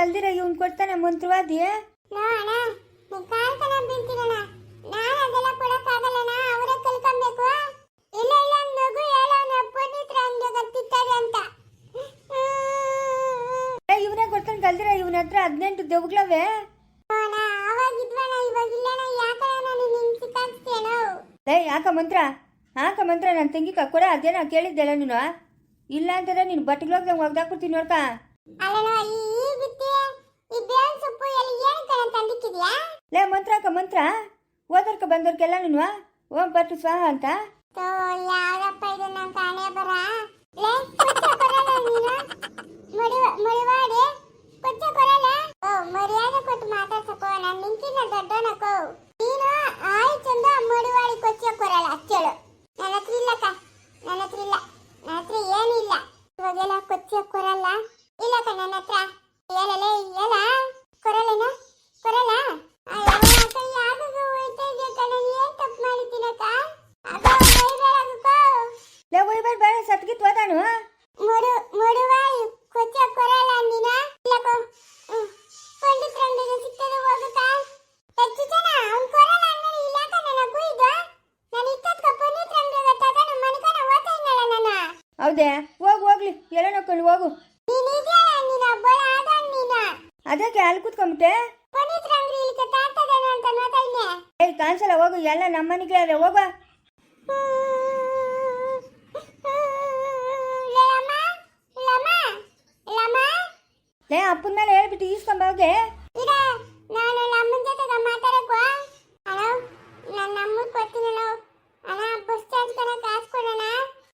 ಕಲ್ದಿರ ಇವ್ನು ಕೊಡ್ತಾನೆ ಮಂತ್ರವಾದಿ ಇವನೇ ಕೊಡ್ತಾನೆ ಕಲ್ದಿರ ಇವನ ಹತ್ರ ಹದಿನೆಂಟು ದೆವ್ಗಳವೆ. ಲೇ ಯಾಕ ಮಂತ್ರ? ಹಾಕ ಮಂತ್ರ? ನನ್ನ ತಂಗಿ ಕೊಡ ಅದೇನೋ ಕೇಳಿದ್ದೆಲ್ಲ ನೀನು ಇಲ್ಲ ಅಂತಂದ್ರೆ ನೀನು ಬಟ್ಟೆಗಳ ಒಗ್ದಾಕ್ಬಿಡ್ತೀನಿ ನೋಡ್ಕ. ಲೇ ಮಂತ್ರ ಹಾಕ ಮಂತ್ರ. ಓದರ್ಕ ಬಂದವ್ರಿಗೆಲ್ಲ ನೀನು? ಓಂ ಪಟ್ಟು ಸ್ವಾಹ ಅಂತ. ತೋ ಯಾವ್ದಪ್ಪ ಇದು? ನನ್ನ ಕಾಣೆ ಬರ. ಮಡಿವಾಡಿ. ಕೊಚ್ಚ ಕೊರಲ್ಲ ಓ ಮರ್ಯಾದೆ ಕೊಟ್ಟು ಮಾತಾಡ್ಸಕೋ ನಾನು ನಿಂಕಿನ ದೊಡ್ಡನಕೋ ನೀನು ಆಯ್ತಂದ ಮಡಿವಾಡಿ ಕೊಚ್ಚ ಕೊರಲ್ಲ ಅಚ್ಚಳು. ನನ್ನ ಹತ್ರ ಇಲ್ಲಕ್ಕ. ನನ್ನ ಹತ್ರ ಇಲ್ಲ. ನನ್ನ ಹತ್ರ ಏನಿಲ್ಲ ಇವಾಗೆಲ್ಲ ಕೊಚ್ಚ ಕೊರಲ್ಲ ಇಲ್ಲಕ್ಕ ನನ್ನ ಹತ್ರ. ಏಲಲೇ ಏಲ ಕೊರಲೇನ ಕೊರಲ್ಲ ಅಯ್ಯೋ ಅಕ್ಕ ಯಾರಿಗೂ ಹೋಯ್ತಾ ಇದೆಯಾ ಕಣ ಏನ್ ತಪ್ಪು ಮಾಡಿದ್ದೀನಕ್ಕ ಅಕ್ಕ ಬೈಬೇಡಕ್ಕೋ ಲೇ ಒಯ್ಬೇಡ ಬೇಡ ಸತ್ಗಿತ್ ಓದಾನು ಮುಡು ಮುಡುವಾಯಿ ಕೊಚ್ಚ ಕೊರಲ್ಲ ನೀನ ಇಲ್ಲಕೋ ಪಂಡಿತ್ ರಂಗಗೆ ಸಿಕ್ಕದು ಹೋಗುತ್ತಾ ಹೆಚ್ಚು ಜನ ಅವ್ನ್ ಕೊರಲ್ಲ ಅಂದ್ರೆ ಇಲ್ಲಕ ನನ್ನ ಕುಯ್ದು ನಾನು ಇಷ್ಟೊತ್ಕ ಪಂಡಿತ್ ರಂಗಗೆ ತಗೊಂಡು ಮನಿಕನ ಓದ್ತಾ ಇದ್ದಲ್ಲ ನಾನು ಹೌದೇ ಹೋಗು ಹೋಗ್ಲಿ ಎಲ್ಲ ನೋಡ್ಕೊಂಡು ಹೋಗು ನೀನ್ ಇದೆಯಲ್ಲ ನೀನ ಒಬ್ಬಳ ಆದ ನೀನ ಅದಕ್ಕೆ ಅಲ್ಲಿ ಕೂತ್ಕೊಂಬಿಟ್ಟೆ? ಏಯ್ ಕಾಣಿಸಲ್ಲ ಹೋಗು ಎಲ್ಲ ನಮ್ಮನಿಗೆ ಅದೇ ಹೋಗ ಲೇ ಅಪ್ಪನ ಮೇಲೆ ಹೇಳ್ಬಿಟ್ಟು ಈಸ್ಕೊಂಡ್ ಹೋಗೆ.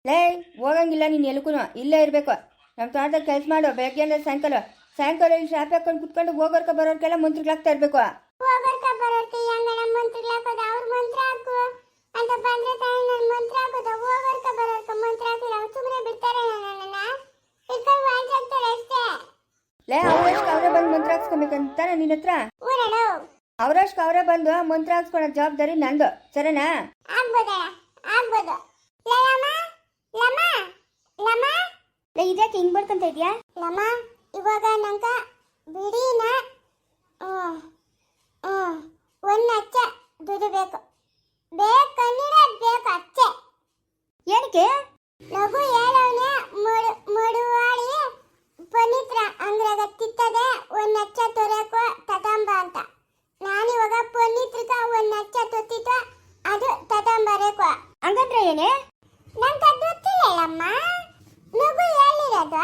ಲೇ ಹೋಗಂಗಿಲ್ಲ ನೀನು ಎಲ್ಗೂ ಇಲ್ಲೇ ಇರಬೇಕು. ನಮ್ಮ ತೋಟದಲ್ಲಿ ಕೆಲಸ ಮಾಡು ಬೆಳಗ್ಗೆಯಿಂದ ಸಾಯಂಕಾಲ. ಸಾಯಂಕಾಲ ಇಲ್ಲಿ ಶಾಪ್ ಹಾಕೊಂಡು ಕುತ್ಕೊಂಡು ಹೋಗೋರ್ಕ ಬರೋರ್ಕೆಲ್ಲ ಮಂತ್ರಿಗಳಾಗ್ತಾ ಇರಬೇಕು. ಹೋಗೋರ್ಕ ಬರೋರ್ಕ ಅವ್ರ ಮಂತ್ರ ಹಾಕು. ಅಂತ ಬಂದ್ರೆ ತಾನೇ ನಾನು ಮಂತ್ರ ಹಾಕೋದು ಹೋಗೋರ್ಕ ಬರೋರ್ಕ ಮಂತ್ರ ಹಾಕಿಲ್ಲ ಅವ್ರು ಸುಮ್ಮನೆ ಬಿಡ್ತಾರೆ ನನ್ನನ್ನ. ಇಟ್ಕೊಂಡು ವಾಂಚಾಗ್ತಾರೆ ಅಷ್ಟೇ. ಲೇ ಅವ್ರಷ್ಟು ಅವರೇ ಬಂದು ಮಂತ್ರ ಹಾಕ್ಸ್ಕೊಬೇಕಂತಾನೆ ನಿನ್ನ ಹತ್ರ? ಊರಣ ಅವರಷ್ಟು ಅವರೇ ಬಂದು ಮಂತ್ರ ಹಾಕ್ಸ್ಕೊಳೋ ಜವಾಬ್ದಾರಿ ನಂದು ಸರಿನಾ? ಆಗ್ಬೋದಾ. ಲೇ ಇದ್ಯಾಕೆ ಹಿಂಗ್ ಬರ್ತಂತ ಇದ್ಯಾ? ಇವಾಗ ನಂಗೆ ಬಿಡಿನ ಒಂದು ಅಚ್ಚ ದುಡ್ಡು ಬೇಕು ಬೇಕನ್ನಿಡ ಬೇಕು ಅಚ್ಚೆ ಏನಕ್ಕೆ? ಲಘು ಹೇಳವನೆ ಮಡು ಮಡುವಾಳಿ ಪನಿತ್ರ ಅಂಗ್ರಾಗ ತಿತ್ತದೆ ಒಂದ್ ಅಚ್ಚ ತೊರಕೋ ತತಾಂಬ ಅಂತ ನಾನಿವಾಗ ಪನಿತ್ರಕ ಒಂದ್ ಅಚ್ಚ ತೊತ್ತಿತ್ತು ಅದು ತತಾಂಬರೇಕೋ ಹಂಗಂದ್ರೆ ಏನೇ ನಂಗೆ ಗೊತ್ತಿಲ್ಲಮ್ಮ ಲಘು ಹೇಳಿರೋದು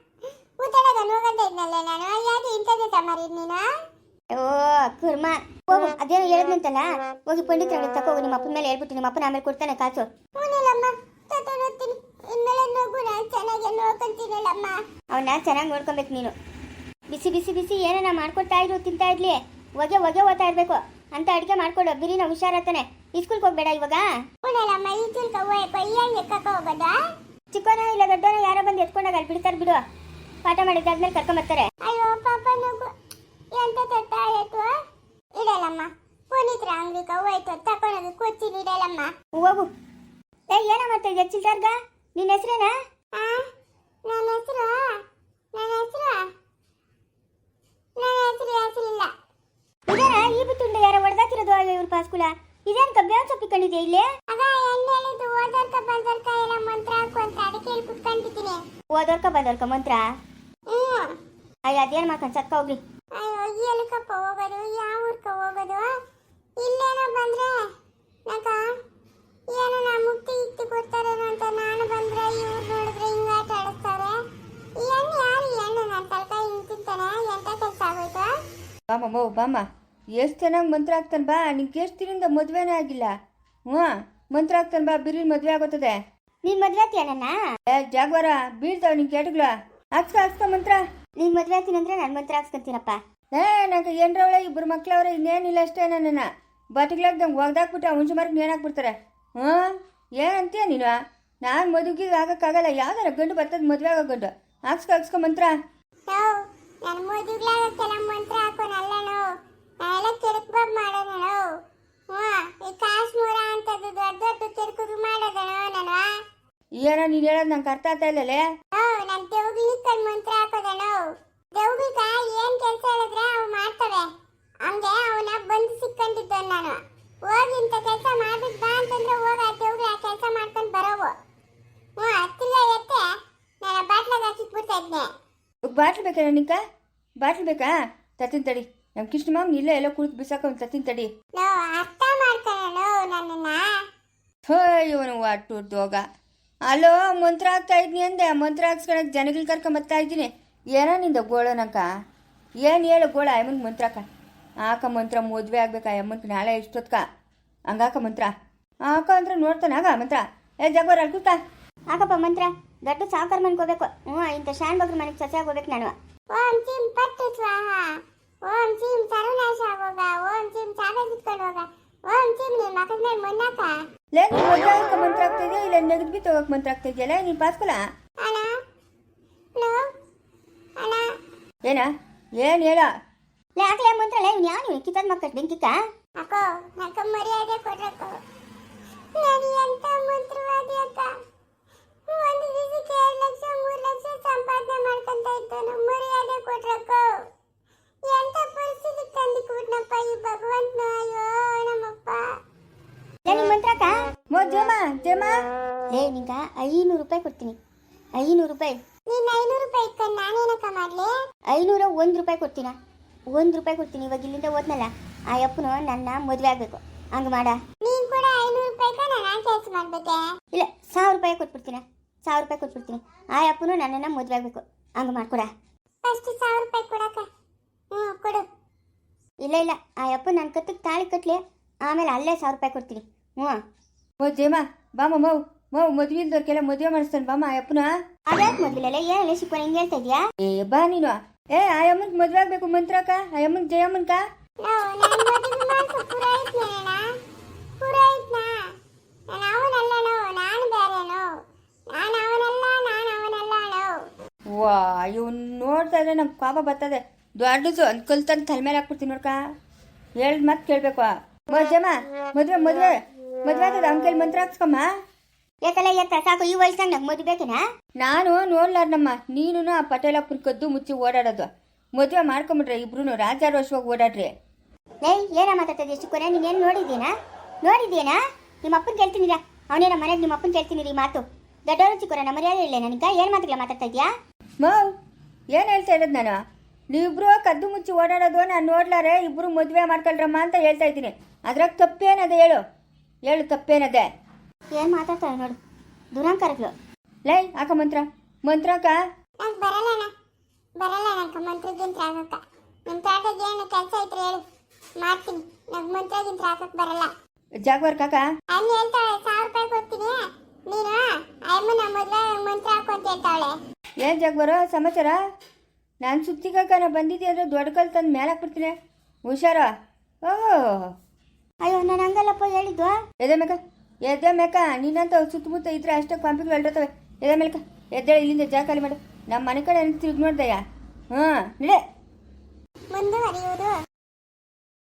ಊತಡಗ ನೋಗಂತ ಇದ್ನಲ್ಲ ನಾನು ಯಾಕೆ ಇಂಥದ್ದೇ ತಮ್ಮರಿದ್ ನೀನು? ಓ ಕುರ್ಮ. ಹೋಗು ಅದೇನೋ ಹೇಳಿದ್ನಂತಲ್ಲ? ಹೋಗಿ ಪಂಡಿತರ ತಕೋ ನಿಮ್ಮ ಅಪ್ಪನ ಮೇಲೆ ಹೇಳ್ಬಿಟ್ಟು ನಿಮ್ಮ ಅಪ್ಪನ ಆಮೇಲೆ ಕೊಡ್ತಾನೆ ಕಾಸು. ತಗೊಂಡೋಗ್ತೀನಿ ಇನ್ಮೇಲೆ ನೋಗು ನಾನು ಚೆನ್ನಾಗಿ ನೋಡ್ಕೊಂತೀನಲ್ಲಮ್ಮ. ಅವನ್ನ ಚೆನ್ನಾಗಿ ನೋಡ್ಕೊಬೇಕು ನೀನು. ಬಿಸಿ ಬಿಸಿ ಬಿಸಿ ಏನಾನ ಮಾಡ್ಕೊಡ್ತಾ ಇದ್ರು ತಿಂತಾ ಇರ್ಲಿ ಹೊಗೆ ಹೊಗೆ ಓದ್ತಾ ಇರ್ಬೇಕು. ಅಂತ ಅಡಿಗೆ ಮಾಡ್ಕೊಡು ಬಿರಿನ ಹುಷಾರತ್ತಾನೆ ಇಸ್ಕೂಲ್ಗೆ ಹೋಗ್ಬೇಡ ಇವಾಗ? ಹೂನಲ್ಲಮ್ಮ ಈ ಚುಲ್ಕ ಹೋಯಪ್ಪ ಹೆಂಗೆ ಕಕ್ಕ ಹೋಗೋದಾ? ಚಿಕ್ಕನ ಇಲ್ಲ ದೊಡ್ಡನ ಯಾರೋ ಬಂದು ಎತ್ಕೊಂಡಾಗ ಅಲ್ಲಿ ಬಿಡ್ತಾರೆ ಬಿಡು. ಪಾಠ ಮಾಡಿದ್ದಾದ್ಮೇಲೆ ಕರ್ಕೊಂಬರ್ತಾರೆ ಅಯ್ಯೋ ಪಾಪ ನಗು. ಎಂತ ತೊಟ್ಟ ಆಯ್ತು ಇಡಲಮ್ಮ ಪುನೀತ್ರ ಅಂಗಡಿಗೆ ಹೋಯ್ತು ತಕೊಂಡೋಗಿ ಕೂತೀನಿ ಇಡಲಮ್ಮ. ಹೋಗು. ಏ ಏನ ಮಾಡ್ತಾ ಇದೆಯಾ ಚಿಲ್ಟಾರ್ಗ ನಿನ್ನ ಹೆಸರೇನಾ? ಆ ನನ್ನ ಹೆಸರು ನನ್ನ ಹೆಸರು ನನ್ನ ಹೆಸರು ಹೆಸರಿಲ್ಲ ಇದೇನಾ ಈ ಬಿತ್ತುಂಡ ಯಾರ ಹೊಡೆದಾಕಿರೋದು ಇವ್ರ ಪಾಸ್ಕುಲ? ಇದೇನು ಕಬ್ಬೇವ್ ಸೊಪ್ಪಿ ಕಂಡಿದ್ಯಾ ಇಲ್ಲಿ? ಆಗ ಎಣ್ಣೆ ಹೇಳಿದ್ದು ಓದರ್ಕ ಬರ್ದರ್ಕ ಎಲ್ಲ ಮಂತ್ರ ಹಾಕು ಅಂತ ಅಡಿಕೆಯಲ್ಲಿ ಕುತ್ಕೊಂಡಿದ್ದೀನಿ. ಓದೋರ್ಕ ಬಂದೋರ್ಕ ಮಂತ್ರ? ಅಯ್ಯ ಅದೇನು ಮಾಡ್ಕೊಂಡು ಸಕ್ಕ ಹೋಗ್ಲಿ. ಅಯ್ಯೋ ಎಲ್ಲಿಕಪ್ಪ ಹೋಗೋದು? ಯಾವ ಊರ್ಕ ಹೋಗೋದು? ಇಲ್ಲೇನೋ ಬಂದ್ರೆ ನಕ ಏನೋ ನಾ ಮುಕ್ತಿ ಇತ್ತಿ ಕೊಡ್ತಾರೇನೋ ಅಂತ ನಾನು ಬಂದ್ರೆ ಇವ್ರು ನೋಡಿದ್ರೆ ಹಿಂಗ ಆಟ ಆಡಿಸ್ತಾರೆ. ಈ ಹೆಣ್ಣು ಯಾರು? ಈ ನನ್ನ ತಲ್ಕ ಹಿಂಗ್ ತಿಂತಾನೆ ಎಂತ ಕೆಲಸ ಆಗೋಯ್ತು? ಬಾಮ್ಮ ಮೌ ಬಾಮ್ಮ ಎಷ್ಟು ಚೆನ್ನಾಗಿ ಮಂತ್ರ ಆಗ್ತಾನೆ ಬಾ. ನಿಂಗೆ ಎಷ್ಟು ದಿನದಿಂದ ಮದುವೆನೇ ಆಗಿಲ್ಲ. ಹ್ಞೂ ಮಂತ್ರ ಆಗ್ತಾನೆ ಬಾ ಬಿರಿ ಮದುವೆ ಆಗುತ್ತದೆ ನೀನ್ ಮದ್ವೆ ಆಗ್ತೀಯ ನನ್ನ? ಜಾಗ್ವಾರ ಬೀಳ್ತಾವ ನಿಂಗೆ ಕೇಟಗ್ಲ ಹಾಕ್ಸ್ಕ ಹಾಕ್ಸ್ಕ ಮಂತ್ರ. ನೀನ್ ಮದ್ವೆ ಆಗ್ತೀನಿ ಅಂದ್ರೆ ನಾನು ಮಂತ್ರ ಹಾಕ್ಸ್ಕೊಂತೀನಪ್ಪ ಏ ನಂಗೆ ಏನ್ರವಳೆ? ಇಬ್ಬರು ಮಕ್ಳವ್ರೆ ಇನ್ನೇನಿಲ್ಲ ಅಷ್ಟೇ ನನ್ನ ಬಟ್ಟಿಗ್ಲಾಗ್ದಂಗೆ ಒಗ್ದಾಕ್ಬಿಟ್ಟು ಹುಂಜು ಮರಕ್ಕೆ ಏನಾಕ್ಬಿಡ್ತಾರೆ ಹ್ಞೂ? ಏನಂತೀಯ ನೀನು? ನಾನು ಮದುವೆಗೆ ಆಗಕ್ಕಾಗಲ್ಲ. ಯಾವ್ದಾರ ಗಂಡು ಬರ್ತದ ಮದುವೆ ಆಗೋ ಗಂಡು. ಹಾಕ್ಸ್ಕೊ ಹಾಕ್ಸ್ಕೊ ಮಂತ್ರ. ಏನ ನೀನು ಹೇಳೋದು ನಂಗೆ ಅರ್ಥ ಆಗ್ತಾ ಇಲ್ಲಲೇ? ದೇವ್ಗಳಿಗೆ ಮಂತ್ರ ಹಾಕೋದಣ ದೇವ್ಗ ಏನ್ ಕೆಲಸ ಹೇಳಿದ್ರೆ ಅವು ಮಾಡ್ತವೆ ಹಂಗೆ ಅವನ ಬಂದು ಸಿಕ್ಕಂತಿದ್ದ ನಾನು ಹೋಗಿ ಇಂಥ ಕೆಲಸ ಮಾಡ್ಬಿಟ್ಟು ಬಾ ಅಂತಂದ್ರೆ ಹೋಗ ದೇವ್ಗೆ ಆ ಕೆಲಸ ಮಾಡ್ಕೊಂಡು ಬರೋವು ಹ್ಞೂ ಹತ್ತಿಲ್ಲ ಎತ್ತೆ ನಾನು ಬಾಟ್ಲಾಗ ಹಾಕಿಟ್ಬಿಡ್ತಾ ಇದ್ನೆ ಬೇಕಾ ಬಾಟ್ಲ್ ಬೇಕಾ? ತತ್ತಿನ ತಡಿ. ನಮ್ ಕೃಷ್ಣ ಮಾಮ್ ಇಲ್ಲೇ ಎಲ್ಲ ಕುಳಿತು ಬಿಸಾಕ ಒಂದು ತತ್ತಿನ ತಡಿ ಅರ್ಥ ನನ್ನನ್ನ? ಇವನು ಒಟ್ಟು ದೋಗ. ಅಲೋ ಮಂತ್ರ ಆಗ್ತಾ ಇದ್ನಿ ಅಂದೆ. ಮಂತ್ರ ಹಾಕ್ಸ್ಕೊಳಕ್ ಕರ್ಕೊಂಡ್ ಬರ್ತಾ ಇದ್ದೀನಿ. ಏನೋ ನಿಂದ ಗೋಳನಕ್ಕ ಏನು ಹೇಳು ಗೋಳ ಅಮ್ಮನ ಮಂತ್ರಕ್ಕ ಆಕ ಮಂತ್ರ ಮದುವೆ ಆಗ್ಬೇಕಾ ಅಮ್ಮನ್ಗೆ ನಾಳೆ ಇಷ್ಟೊತ್ಕ ಹಂಗಾಕ ಮಂತ್ರ. ಆಕ ಅಂದ್ರೆ ನೋಡ್ತಾನೆ ಆಗ ಮಂತ್ರ. ಏ ಜಗೋರ ಅಲ್ಕುತ್ತ ಆಕಪ್ಪ ಮಂತ್ರ. ದೊಡ್ಡ ಸಾವುಕಾರ ಮನ್ಕೋಬೇಕು. ಹ್ಞೂ ಇಂಥ ಶಾನ್ ಬಗ್ರ ಮನೆಗೆ ಸಸಿ ಆಗೋಬೇಕು ನಾನು ಓಂ ಚಿಂ ಪಟ್ಟು ಸ್ವಾಹ. ಓಂ ಚಿಂ ಸರ್ವನಾಶ ಆಗೋಗ ಓಂ ಚಿಂ ಚಾದ ಕಿತ್ಕೊಂಡು ಹೋಗ. ಓಂ ಚಿಂ ನಿನ್ ಮಕ್ಕಳ ಮೇಲೆ ಮುನ್ನಾಕ ಲೇ ನೀನು ಮದುವೆ ಆಗಕ್ಕೆ ಮಂತ್ರ ಆಗ್ತಾ ಇದೆಯಾ? ಇಲ್ಲ ನೆಗದು ಬಿತ್ತು ಹೋಗಕ್ಕೆ ಮಂತ್ರ ಆಗ್ತಾ ಇದೆಯಲ್ಲ ನೀನು ಪಾಸ್ಕೊಲ ಅಣ್ಣ. ನೋ ಅಣ್ಣ. ಏನ? ಏನು ಹೇಳ? ಲೇ ಹಾಕ್ಲೇ ಮಂತ್ರ ಲೇ ಇವ್ನು ಯಾವ ನೀವು? ಕಿತ್ತದ ಮಕ್ಕಳು ಬೆಂಕಿಕ್ಕ ಅಕ್ಕೋ ನಕ್ಕ ಮರ್ಯಾದೆ ಕೊಡ್ರಕ್ಕ ನಾನು ಎಂತ ಮಂತ್ರವಾದಿ ಅಕ್ಕ ಒಂದು ದಿವಸಕ್ಕೆ ಎರಡು ಲಕ್ಷ ಮೂರು ಲಕ್ಷ ಸಂಪಾದನೆ ಮಾಡ್ಕೊಂತ ಇದ್ದಾನು ಮರ್ಯಾದೆ ಕೊಡ್ರಕ್ಕ ಎಂತ ಪರಿಸ್ಥಿತಿ ತಂದಿಕ್ಬಿಟ್ನಪ್ಪ ಈ ಭಗವಂತನ ಅಯ್ಯೋ ನಮ್ಮಪ್ಪ ಲೇ ನಿಮ್ಮ ಮಂತ್ರಕ್ಕ ಮೋ ಜಮ ಜಮ ಲೇ ನಿಂಗ ಐನೂರು ರೂಪಾಯಿ ಕೊಡ್ತೀನಿ. ಐನೂರು ರೂಪಾಯಿ. ನೀನ್ ಐನೂರು ರೂಪಾಯಿ ಇಟ್ಕೊಂಡು ನಾನೇನಕ್ಕ ಮಾಡ್ಲಿ? ಐನೂರ ಒಂದು ರೂಪಾಯಿ ಕೊಡ್ತೀನ. ಒಂದು ರೂಪಾಯಿ ಕೊಡ್ತೀನಿ ಇವಾಗ ಇಲ್ಲಿಂದ ಹೋದ್ನಲ್ಲ ಆ ಅಪ್ಪನು ನನ್ನ ಮದುವೆ ಆಗಬೇಕು. ಹಂಗೆ ಮಾಡ. ನೀನ್ ಕೂಡ ಐನೂರು ರೂಪಾಯಿ ನಾನು ಕೆಲಸ ಮಾಡ್ಬೇಕೆ. ಇಲ್ಲ ಸಾವಿರ ರೂಪಾಯಿ ಕೊಟ್ಬಿಡ್ತೀನಿ. ಸಾವಿರ ರೂಪಾಯಿ ಕೊಟ್ಬಿಡ್ತೀನಿ. ಆ ಅಪ್ಪನು ನನ್ನನ್ನು ಮದುವೆ ಆಗಬೇಕು. ಹಂಗೆ ಮಾಡ್ಕೊಡ. ಫಸ್ಟ್ ಸಾವಿರ ರೂಪಾಯಿ ಕೊಡಕ್ಕ. ಹ್ಞೂ ಕೊಡು. ಇಲ್ಲ ಇಲ್ಲ ಆ ಅಪ್ಪ ನನ್ನ ಕತ್ತಿಗೆ ತಾಳಿ ಕಟ್ಲಿ. ಆಮೇಲೆ ಅಲ್ಲೇ ಸಾವಿರ ರೂಪಾಯಿ ಕೊಡ್ತೀನಿ. ಹ್ಞೂ ಓ ಜೇಮ ಬಾ ಮೌ. ಮೌ ಮದುವೆ ಇಲ್ದವ್ರಿಗೆಲ್ಲ ಮದುವೆ ಮಾಡಿಸ್ತಾನೆ ಬಾಮ ಅಯ್ಯಪ್ಪನ. ಅದ್ಯಾಕೆ ಮದುವೆ ಏನೇ ಶಿಕ್ಕೋಣ ಹಿಂಗೆ ಹೇಳ್ತಾ ಇದೆಯಾ? ಏ ಬಾ ನೀನು. ಏ ಆ ಮದ್ವೆ ಆಗ್ಬೇಕು ಮಂತ್ರಕ್ಕ ಆ ಅಮ್ಮನ್ ಜಯಮ್ಮನ್ಕ ಮಾತು ವಾ ಇವನ್ ನೋಡ್ತಾ ಇದ್ರೆ ನಮ್ಗೆ ಪಾಪ ಬರ್ತದೆ. ದೊಡ್ಡದು ಅನ್ಕೊಲ್ ಕಲ್ತಂದು ತಲೆ ಮೇಲೆ ಹಾಕ್ಬಿಡ್ತೀನಿ ನೋಡ್ಕ. ಹೇಳ್ ಮತ್ತೆ ಕೇಳ್ಬೇಕು. ಮದ್ವೆ ಮದ್ವೆ ಮದ್ವೆ ಮದುವೆ. ಮದುವೆ ಆಗ್ತದೆ. ಅವ್ನ ಕೈಲಿ ಮಂತ್ರ ಹಾಕ್ಸ್ಕಮ್ಮ. ಯಾಕಲ್ಲ ಎತ್ತ ಸಾಕು ಈ ವಯಸ್ಸನ್ನ ನಂಗೆ ಮದುವೆ ಬೇಕೇನಾ? ನಾನು ನೋಡ್ಲಾರ್ನಮ್ಮ ನೀನು ಆ ಪಟೇಲಪ್ಪನ ಕದ್ದು ಮುಚ್ಚಿ ಓಡಾಡೋದು. ಮದುವೆ ಮಾಡ್ಕೊಂಬಿಟ್ರೆ ಇಬ್ರು ರಾಜಾರೋಷವಾಗಿ ಓಡಾಡ್ರಿ. ಏಯ್ ಏನ ಎಷ್ಟು ಕೊನೆ ನೀನ್ ನೀನೇನು ನೋಡಿದ್ದೀನಾ? ನೋಡಿದ್ದೀನಾ ನಿಮ್ಮ ಅಪ್ಪನ ಕೇಳ್ತೀನಿರಾ ಅವನೇನ ಮನೆಗೆ ನಿಮ್ಮ ಅಪ್ಪನ ಕೇಳ್ತೀನಿ ಈ ಮಾತು. ದೊಡ್ಡವರು ಚಿಕ್ಕ ನಮ್ಮ ಮರ್ಯಾದೆ ಇಲ್ಲ ನನಗೆ? ಏನು ಮಾತುಗಳ ಮಾತಾಡ್ತಾ ಇದ್ಯಾ ಮಾವ್ ಏನು ಹೇಳ್ತಾ ಇರೋದು ನಾನು? ನೀವಿಬ್ರು ಕದ್ದು ಮುಚ್ಚಿ ಓಡಾಡೋದು ನಾನು ನೋಡ್ಲಾರೆ ಇಬ್ರು ಮದುವೆ ಮಾಡ್ಕೊಳ್ರಮ್ಮ ಅಂತ ಹೇಳ್ತಾ ಇದ್ದೀನಿ. ಅದ್ರಾಗ ತಪ್ಪೇನದೆ ಹೇಳು? ಹೇಳು ತಪ್ಪೇನದೆ? ಏನು ಮಾತಾಡ್ತಾರೆ ನೋಡು. ದುರಂಕಾರಗಳು ಲೈ ಆಕ ಮಂತ್ರ? ಮಂತ್ರಕ್ಕ ನಂಗೆ ಬರಲ್ಲಣ್ಣ ಬರಲ್ಲ ನಂಗೆ ಮಂತ್ರಗಿಂತ ಆಗಕ್ಕ ತಾಟದ ಏನು ಕೆಲಸ ಐತ್ರಿ ಹೇಳು. ಮಾಡ್ತೀನಿ. ನಂಗೆ ಮಂತ್ರಗಿಂತ ಹಾಕಕ್ ಬರಲ್ಲ. ಜಾಗ್ವಾರ್ ಕಾಕ. ಅಲ್ಲಿ ಹೇಳ್ತಾಳೆ ಸಾವಿರ ರೂಪಾಯಿ ಕೊಡ್ತೀನಿ. ನೀನು ಅಮ್ಮನ ಮೊದಲ ಮಂತ್ರ ಹಾಕು ಅಂತ ಹೇಳ್ತಾಳೆ. ಏನು ಜಾಗ್ವಾರ ಸಮಾಚಾರ? ನಾನು ಸುತ್ತಿಗಾಕ ನಾ ಬಂದಿದ್ದೆ ಅಂದ್ರೆ ದೊಡ್ಡ ಕಲ್ ತಂದು ಮೇಲೆ ಹಾಕ್ಬಿಡ್ತೀನಿ. ಹುಷಾರ? ಓಹ್. ಅಯ್ಯೋ ನಾನು ಹಂಗಲ್ಲಪ್ಪ ಹೇಳಿದ್ವಾ ಎದೆ ಮೇಕ? ಎದೆ ಮೇಕ ನೀನಂತ ಸುತ್ತಮುತ್ತ ಇದ್ರೆ ಅಷ್ಟೇ ಪಂಪಿಗಳು ಹೊರಟವೆ ಎದೆ ಮೇಲೆ ಎದ್ದೇಳಿ, ಇಲ್ಲಿಂದ ಜಾಗ ಖಾಲಿ ಮಾಡು. ನಮ್ಮ ಮನೆ ಕಡೆ ತಿರುಗಿ ನೋಡ್ದಯ್ಯ ಹಾಂ ನಡೆ. ಮುಂದುವರಿಯುವುದು